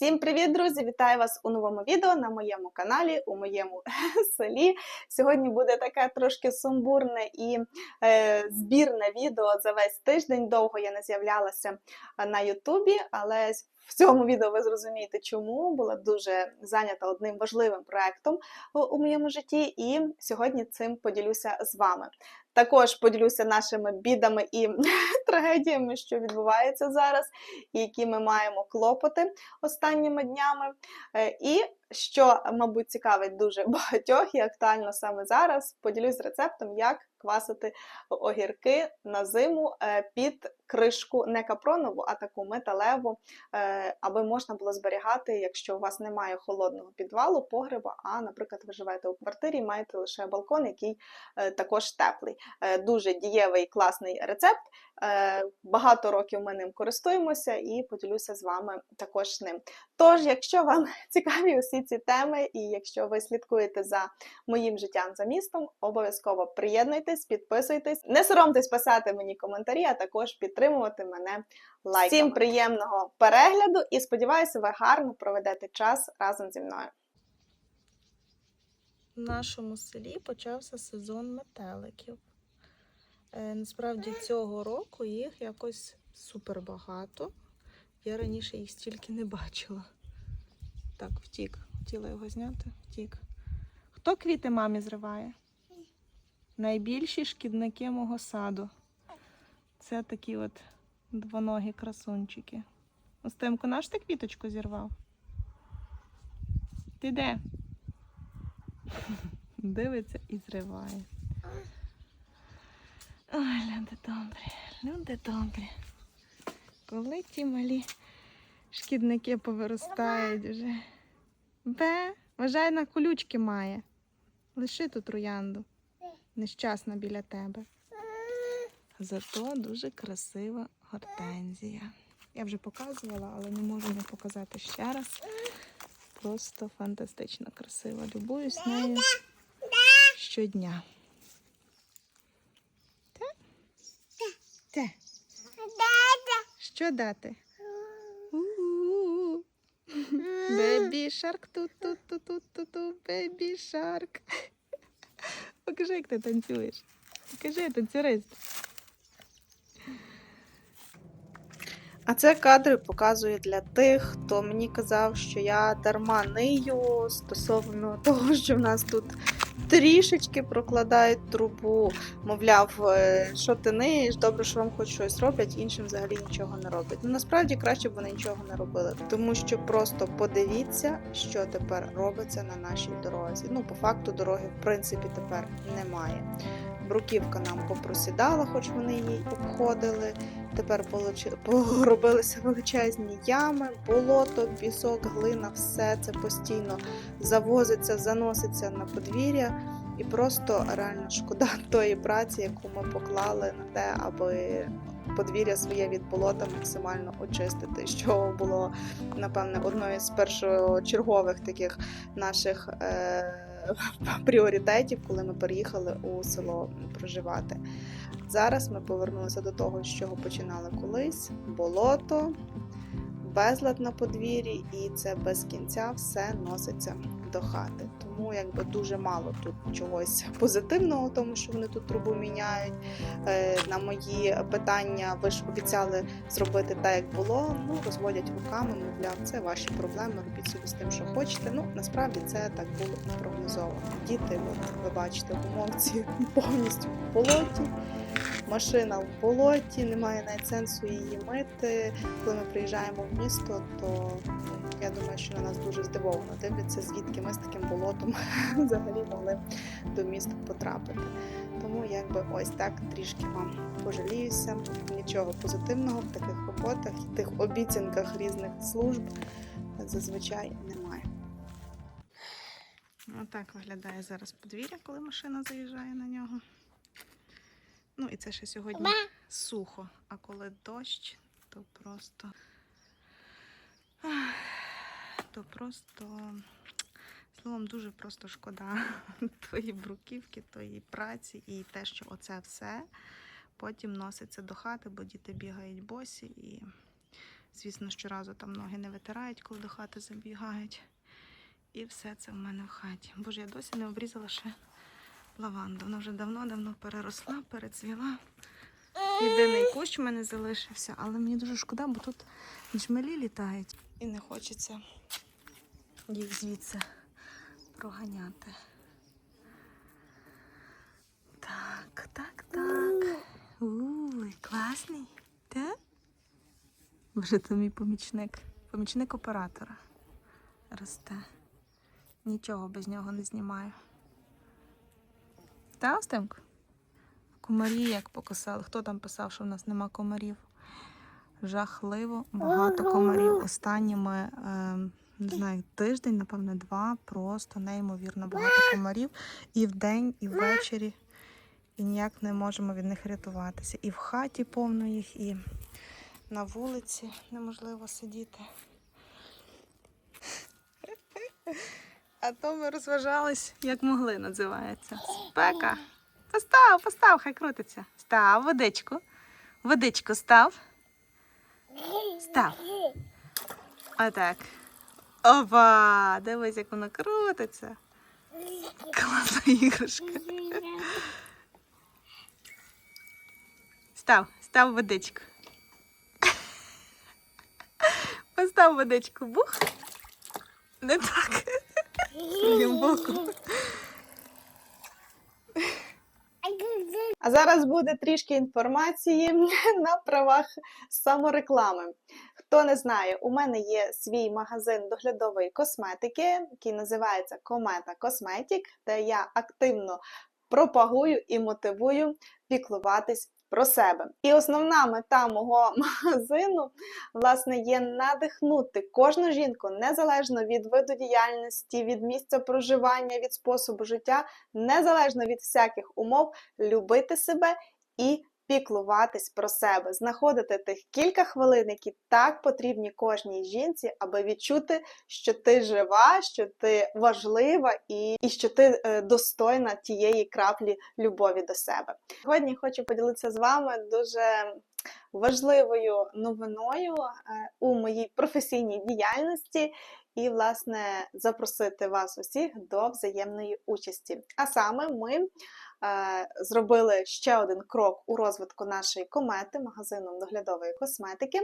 Всім привіт, друзі! Вітаю вас у новому відео на моєму каналі, у моєму селі. Сьогодні буде таке трошки сумбурне і е, збірне відео за весь тиждень. Довго я не з'являлася на Ютубі, але в цьому відео ви зрозумієте, чому була дуже зайнята одним важливим проектом у, моєму житті, і сьогодні цим поділюся з вами. Також поділюся нашими бідами і трагедіями, що відбуваються зараз, і які ми маємо клопоти останніми днями. Е, І що, мабуть, цікавить дуже багатьох і актуально саме зараз, поділюсь рецептом, як квасити огірки на зиму е, під кришку не капронову, а таку металеву, е, аби можна було зберігати, якщо у вас немає холодного підвалу, погреба, а, наприклад, ви живете у квартирі маєте лише балкон, який також теплий. Е, Дуже дієвий класний рецепт. Е, Багато років ми ним користуємося і поділюся з вами також ним. Тож, якщо вам цікаві усі ці теми, і якщо ви слідкуєте за моїм життям за містом, обов'язково приєднуйтесь, підписуйтесь, не соромтесь писати мені коментарі, а також підтримувати мене лайками. Всім приємного перегляду і сподіваюся, ви гарно проведете час разом зі мною. В нашому селі почався сезон метеликів. Е, насправді цього року їх якось супер багато. Я раніше їх стільки не бачила. Так, втік. Хотіла його зняти, втік. Хто квіти мамі зриває? Найбільші шкідники мого саду. Це такі от двоногі красунчики. Устимко, наш ти квіточку зірвав? Ти де? Дивиться і зриває. Ой, люди добрі, люди добрі. Коли ті малі шкідники повиростають вже. Бе, вважай на колючки має. Лиши тут троянду. Нещасна біля тебе. Зато дуже красива гортензія. Я вже показувала, але не можу не показати ще раз. Просто фантастично красива. Любуюсь нею щодня. Те. Що дати? Бебі шарк тут тут тут тут тут тут бебі шарк. Покажи, як ти танцюєш. Покажи, танцюрист. А це кадри показую для тих, хто мені казав, що я дарма нию стосовно того, що в нас тут трішечки прокладають трубу. Мовляв, е, що ти ниєш, добре, що вам хоч щось роблять, іншим взагалі нічого не роблять. Ну насправді краще б вони нічого не робили, тому що просто подивіться, що тепер робиться на нашій дорозі. Ну, по факту дороги, в принципі, тепер немає. Бруківка нам попросідала, хоч вони її обходили. Тепер поробилися величезні ями, болото, пісок, глина, все це постійно завозиться, заноситься на подвір'я. І просто реально шкода тої праці, яку ми поклали на те, аби подвір'я своє від болота максимально очистити, що було, напевне, одною з першочергових таких наших е- пріоритетів, коли ми переїхали у село проживати. Зараз ми повернулися до того, з чого починали колись: болото, безлад на подвір'ї, і це без кінця все носиться до хати. Тому якби дуже мало тут чогось позитивного, тому що вони тут трубу міняють. Е, На мої питання, ви ж обіцяли зробити так, як було. Ну, розводять руками, мовляв, це ваші проблеми, робіть собі з тим, що хочете. Ну, насправді це так було і прогнозовано. Діти, от, ви бачите, в умовці повністю в болоті. Машина в болоті, немає навіть сенсу її мити. Коли ми приїжджаємо в місто, то ну, я думаю, що на нас дуже здивовано дивляться, звідки ми з таким болотом взагалі могли до міста потрапити. Тому якби ось так трішки вам пожаліюся. Нічого позитивного в таких роботах і тих обіцянках різних служб зазвичай немає. Отак виглядає зараз подвір'я, коли машина заїжджає на нього. Ну і це ще сьогодні сухо, а коли дощ, то просто. То просто. Словом, дуже просто шкода твої бруківки, твої праці і те, що оце все потім носиться до хати, бо діти бігають босі і Звісно, щоразу там ноги не витирають, коли до хати забігають. І все це в мене в хаті. Боже, я досі не обрізала ще лаванду. Вона вже давно-давно переросла, перецвіла. Єдиний кущ в мене залишився, але мені дуже шкода, бо тут джмелі літають. І не хочеться їх звідси проганяти. Так, так, так. Уй, класний. Так? Вже то мій помічник. Помічник оператора. Росте. Нічого без нього не знімаю. Та, Остимку? Комарі як покосали. Хто там писав, що в нас нема комарів? Жахливо, багато комарів. Останніми, е, не знаю, тиждень, напевно, два. Просто неймовірно багато комарів. І вдень, і ввечері. І ніяк не можемо від них рятуватися. І в хаті повно їх, і на вулиці неможливо сидіти. А то ми розважались, як могли, називається. Спека. Постав, постав, хай крутиться. Став, водичку. Водичку став. Став. Отак. Опа! Дивись, як воно крутиться. Класна іграшка. Став, став водичку. Постав водичку. Бух. Не так. Другим боком. А зараз буде трішки інформації на правах самореклами. Хто не знає, у мене є свій магазин доглядової косметики, який називається Комета Косметік, де я активно пропагую і мотивую піклуватись про себе. І основна мета мого магазину власне є надихнути кожну жінку незалежно від виду діяльності, від місця проживання, від способу життя, незалежно від всяких умов, любити себе і піклуватись про себе, знаходити тих кілька хвилин, які так потрібні кожній жінці, аби відчути, що ти жива, що ти важлива і, і що ти е, достойна тієї краплі любові до себе. Сьогодні хочу поділитися з вами дуже важливою новиною е, у моїй професійній діяльності. І, власне, запросити вас усіх до взаємної участі. А саме ми зробили ще один крок у розвитку нашої комети, магазину доглядової косметики.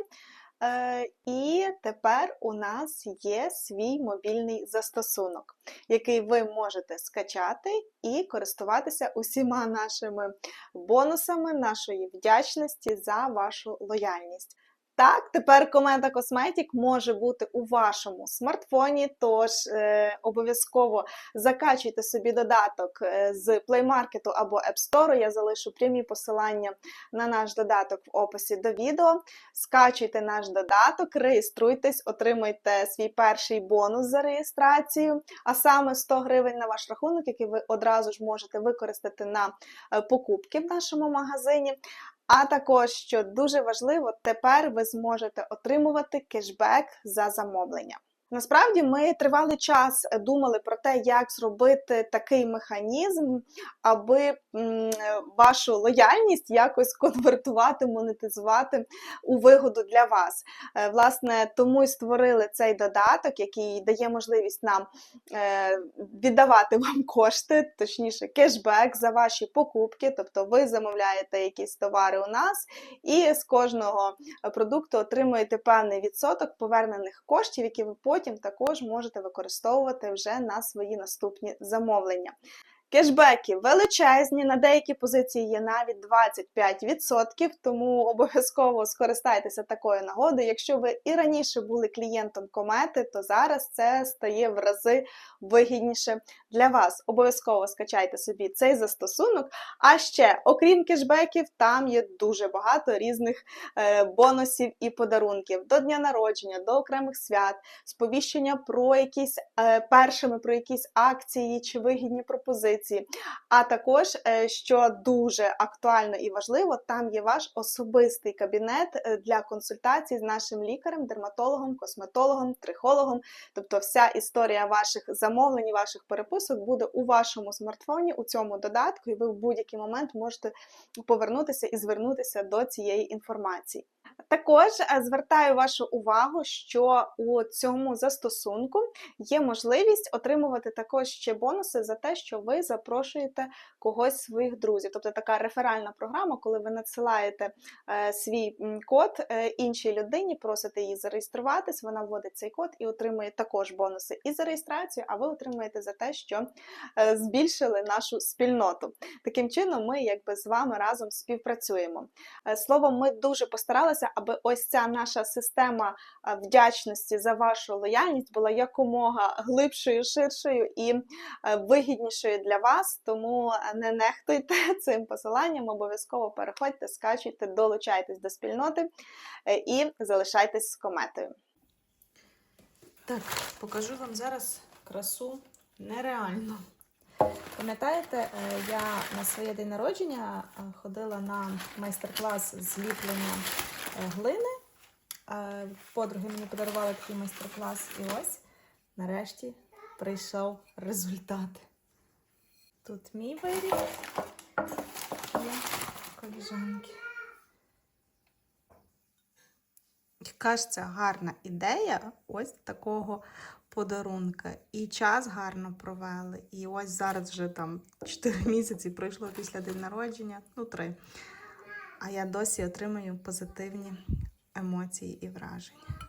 Е, і тепер у нас є свій мобільний застосунок, який ви можете скачати і користуватися усіма нашими бонусами нашої вдячності за вашу лояльність. Так, тепер комета Cosmetic може бути у вашому смартфоні, тож е, обов'язково закачуйте собі додаток е, з Play Market або App Store. Я залишу прямі посилання на наш додаток в описі до відео. Скачуйте наш додаток, реєструйтесь, отримайте свій перший бонус за реєстрацію, а саме 100 гривень на ваш рахунок, який ви одразу ж можете використати на е, покупки в нашому магазині. А також, що дуже важливо, тепер ви зможете отримувати кешбек за замовлення. Насправді ми тривалий час думали про те, як зробити такий механізм, аби вашу лояльність якось конвертувати, монетизувати у вигоду для вас. Е, Власне, тому і створили цей додаток, який дає можливість нам е, віддавати вам кошти, точніше, кешбек за ваші покупки. Тобто ви замовляєте якісь товари у нас, і з кожного продукту отримуєте певний відсоток повернених коштів, які ви потім також можете використовувати вже на свої наступні замовлення. Кешбеки величезні, на деякі позиції є навіть 25%, тому обов'язково скористайтеся такою нагодою. Якщо ви і раніше були клієнтом комети, то зараз це стає в рази вигідніше для вас. Обов'язково скачайте собі цей застосунок. А ще, окрім кешбеків, там є дуже багато різних е, бонусів і подарунків до дня народження, до окремих свят, сповіщення про якісь е, першими про якісь акції чи вигідні пропозиції. А також, е, що дуже актуально і важливо, там є ваш особистий кабінет е, для консультацій з нашим лікарем, дерматологом, косметологом, трихологом. Тобто, вся історія ваших замовлень, ваших переписок буде у вашому смартфоні у цьому додатку, і ви в будь-який момент можете повернутися і звернутися до цієї інформації. Також е, звертаю вашу увагу, що у цьому застосунку є можливість отримувати також ще бонуси за те, що ви запрошуєте когось своїх друзів. Тобто така реферальна програма, коли ви надсилаєте е, свій код е, іншій людині, просите її зареєструватись, вона вводить цей код і отримує також бонуси і за реєстрацію, а ви отримуєте за те, що збільшили нашу спільноту. Таким чином, ми якби з вами разом співпрацюємо. Словом, ми дуже постаралися, аби ось ця наша система е, вдячності за вашу лояльність була якомога глибшою, ширшою і е, вигіднішою для вас. Тому е, не нехтуйте цим посиланням, обов'язково переходьте, скачуйте, долучайтесь до спільноти і залишайтесь з кометою. Так, покажу вам зараз красу нереальну. Пам'ятаєте, я на своє день народження ходила на майстер-клас зліплення глини. Подруги мені подарували такий майстер-клас. І ось нарешті прийшов результат. Тут мій виріб є коліжанки. Яка ж це гарна ідея ось такого подарунка. І час гарно провели. І ось зараз вже там 4 місяці пройшло після день народження, ну 3. А я досі отримую позитивні емоції і враження.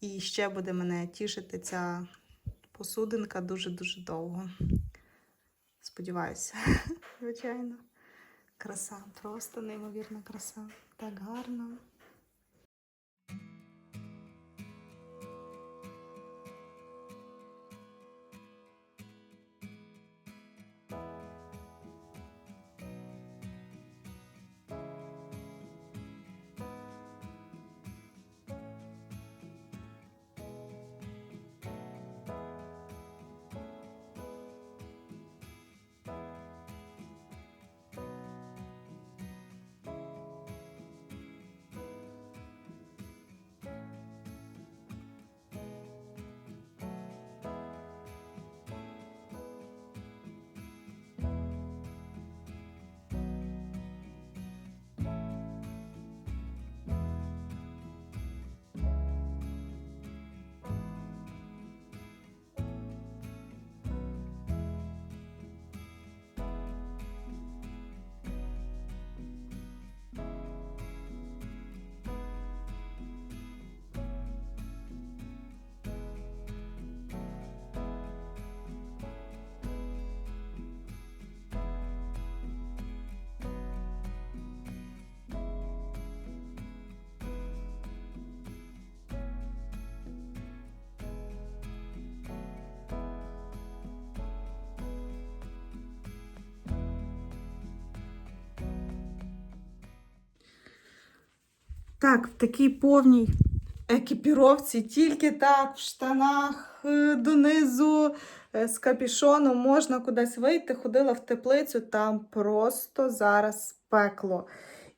І ще буде мене тішити ця посудинка дуже-дуже довго. Сподіваюся, звичайно. Краса, просто неймовірна краса. Так гарно. Так, в такій повній екіпіровці, тільки так, в штанах е, донизу, е, з капішоном можна кудись вийти. Ходила в теплицю, там просто зараз пекло.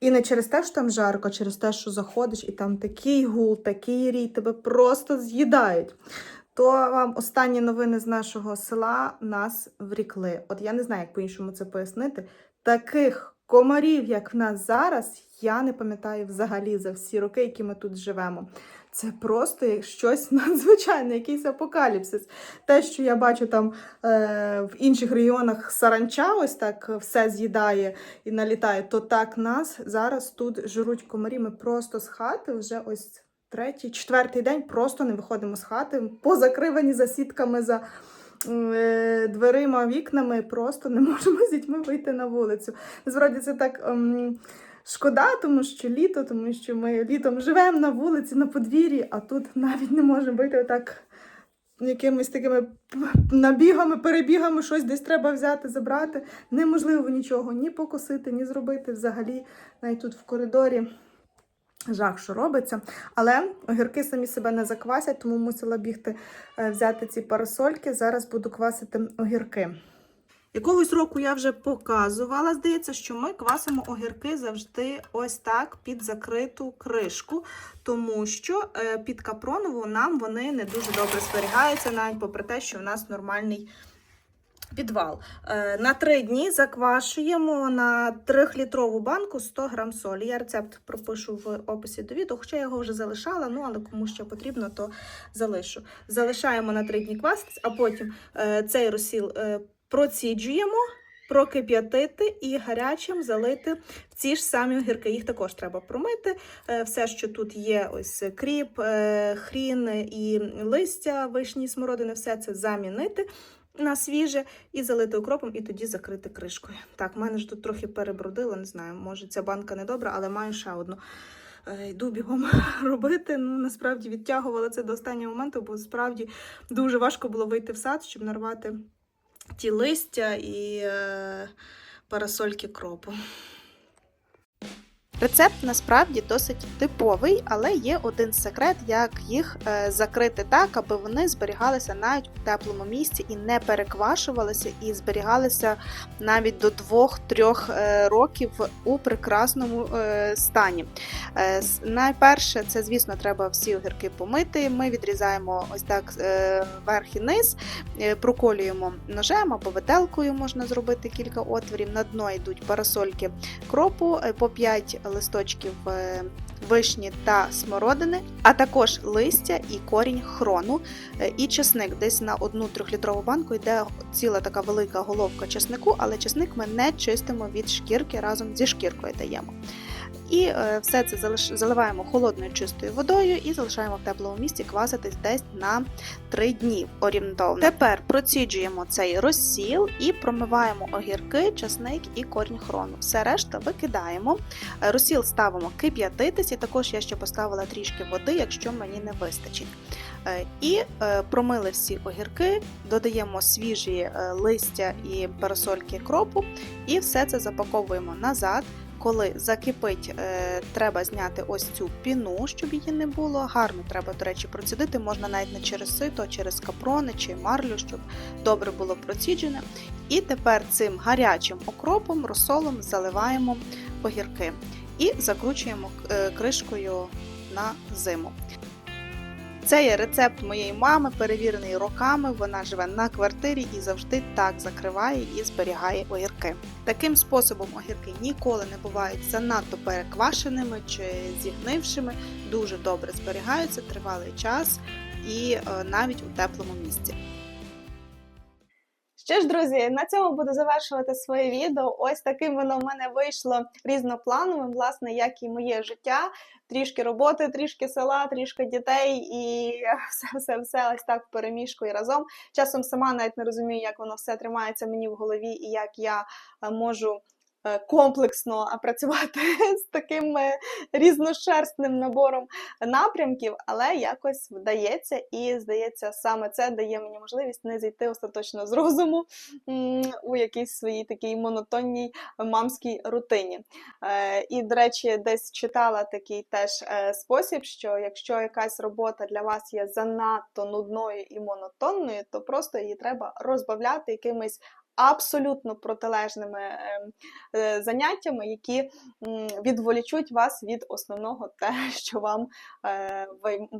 І не через те, що там жарко, а через те, що заходиш, і там такий гул, такий рій, тебе просто з'їдають. То вам останні новини з нашого села нас врікли. От я не знаю, як по-іншому це пояснити. Таких комарів, як в нас зараз, я не пам'ятаю взагалі за всі роки, які ми тут живемо. Це просто щось надзвичайне, якийсь апокаліпсис. Те, що я бачу там е, в інших регіонах саранча, ось так все з'їдає і налітає, то так нас зараз тут жируть комарі. Ми просто з хати вже ось третій, четвертий день просто не виходимо з хати, позакривані за сітками, за дверима, вікнами, просто не можемо з дітьми вийти на вулицю. Насправді це так. ем, Шкода, тому що літо, тому що ми літом живемо на вулиці, на подвір'ї, а тут навіть не можемо вийти отак якимись такими набігами, перебігами, щось десь треба взяти, забрати. Неможливо нічого ні покосити, ні зробити взагалі, навіть тут в коридорі. Жах, що робиться. Але огірки самі себе не заквасять, тому мусила бігти е, взяти ці парасольки. Зараз буду квасити огірки. Якогось року я вже показувала, здається, що ми квасимо огірки завжди ось так під закриту кришку, тому що е, під капронову нам вони не дуже добре зберігаються, навіть попри те, що в нас нормальний підвал. Е, На три дні заквашуємо на 3-літрову банку 100 грам солі. Я рецепт пропишу в описі до відео, хоча я його вже залишала, ну але кому ще потрібно, то залишу. Залишаємо на 3 дні кваситись, а потім е, цей розсіл е, проціджуємо. Прокип'ятити і гарячим залити в ці ж самі огірки. Їх також треба промити. Все, що тут є, ось кріп, хрін і листя вишні, смородини, все це замінити на свіже і залити укропом, і тоді закрити кришкою. Так, в мене ж тут трохи перебродило, не знаю, може ця банка не добра, але маю ще одну. Е, Йду бігом робити. Ну, насправді відтягувала це до останнього моменту, бо справді дуже важко було вийти в сад, щоб нарвати ті листя і е, парасольки кропу. Рецепт насправді досить типовий, але є один секрет, як їх е, закрити так, аби вони зберігалися навіть у теплому місці і не переквашувалися, і зберігалися навіть до 2-3 е, років у прекрасному е, стані. Найперше, це, звісно, треба всі огірки помити. Ми відрізаємо ось так верх і низ, проколюємо ножем або виделкою, можна зробити кілька отворів. На дно йдуть парасольки кропу по 5 листочків е, вишні та смородини, а також листя і корінь хрону е, і чесник. Десь на одну трьохлітрову банку йде ціла така велика головка чеснику, але чесник ми не чистимо від шкірки разом зі шкіркою даємо. І е, все це заливаємо холодною чистою водою і залишаємо в теплому місці кваситись десь на 3 дні орієнтовно. Тепер проціджуємо цей розсіл і промиваємо огірки, часник і корінь хрону. Все решта викидаємо. Е, Розсіл ставимо кип'ятитись, і також я ще поставила трішки води, якщо мені не вистачить. Е, І промили всі огірки, додаємо свіжі листя і парасольки кропу, і все це запаковуємо назад. Коли закипить, е, треба зняти ось цю піну, щоб її не було. Гарно треба, до речі, процідити. Можна навіть не через сито, а через капрони чи марлю, щоб добре було проціджене. І тепер цим гарячим окропом, розсолом заливаємо огірки і закручуємо е, кришкою на зиму. Це є рецепт моєї мами, перевірений роками. Вона живе на квартирі і завжди так закриває і зберігає огірки. Таким способом огірки ніколи не бувають занадто переквашеними чи зігнившими, дуже добре зберігаються тривалий час і е, навіть у теплому місці. Що ж, друзі, на цьому буду завершувати своє відео. Ось таким воно в мене вийшло різноплановим, власне, як і моє життя. Трішки роботи, трішки села, трішки дітей і все, все, все ось так переміжку і разом. Часом сама навіть не розумію, як воно все тримається мені в голові і як я е, можу комплексно е, працювати з таким е, різношерстним набором напрямків, але якось вдається, і здається, саме це дає мені можливість не зійти остаточно з розуму у якійсь своїй такій монотонній мамській рутині. Е, І, до речі, десь читала такий теж спосіб, що якщо якась робота для вас є занадто нудною і монотонною, то просто її треба розбавляти якимись. Абсолютно протилежними е, е, заняттями, які відволічуть вас від основного те, що вам е,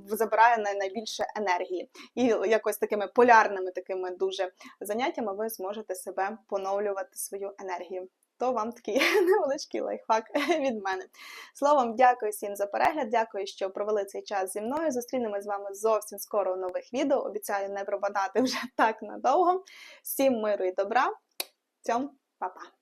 забирає найбільше енергії. І якось такими полярними такими дуже заняттями ви зможете себе поновлювати свою енергію. То вам такий невеличкий лайфхак від мене. Словом, дякую всім за перегляд. Дякую, що провели цей час зі мною. Зустрінемось з вами зовсім скоро у нових відео. Обіцяю не пропадати вже так надовго. Всім миру і добра. Цьом, па-па!